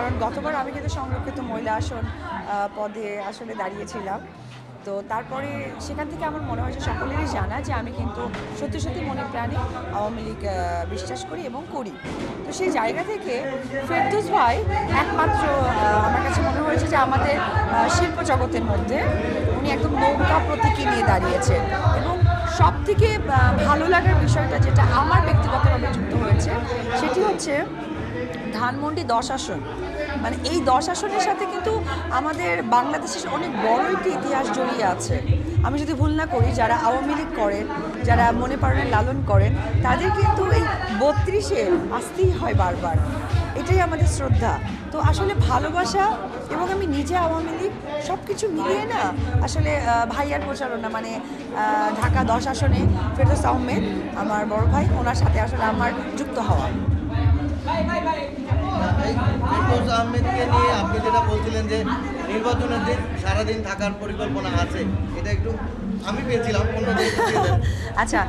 কারণ গতবার আমি কিন্তু সংরক্ষিত মহিলা আসন পদে আসলে দাঁড়িয়েছিলাম। তো তারপরে সেখান থেকে আমার মনে হয় যে সকলেরই জানা যে আমি কিন্তু সত্যি সত্যি মনে প্রাণে আওয়ামী লীগ বিশ্বাস করি এবং করি। তো সেই জায়গা থেকে ফেরদৌস ভাই একমাত্র আমার কাছে মনে হয়েছে যে আমাদের শিল্প জগতের মধ্যে উনি একদম নৌকা প্রতীকী নিয়ে দাঁড়িয়েছেন। এবং সব থেকে ভালো লাগার বিষয়টা যেটা আমার সেটি হচ্ছে ধানমন্ডি দশ আসন। মানে এই দশ আসনের সাথে কিন্তু আমাদের বাংলাদেশের অনেক বড় একটি ইতিহাস জড়িয়ে আছে। আমি যদি ভুল না করি, যারা আওয়ামী লীগ করেন, যারা মনে প্রাণে লালন করেন, তাদের কিন্তু এই বত্রিশে আসতেই হয় বারবার। এটাই আমাদের শ্রদ্ধা। তো আসলে ভালোবাসা এবং আমি নিজে আওয়ামী লীগ সব কিছু মিলিয়ে না, আসলে ভাইয়ার প্রচারণা মানে ঢাকা দশ আসনে ফেরদৌস আহমেদ, আমার বড় ভাই, ওনার সাথে আসলে আমার যুক্ত হওয়া। ফিরদৌস আহমেদকে নিয়ে আপনি যেটা বলছিলেন যে নির্বাচনের দিন সারাদিন থাকার পরিকল্পনা আছে, এটা একটু আমি পেয়েছিলাম, অন্য আচ্ছা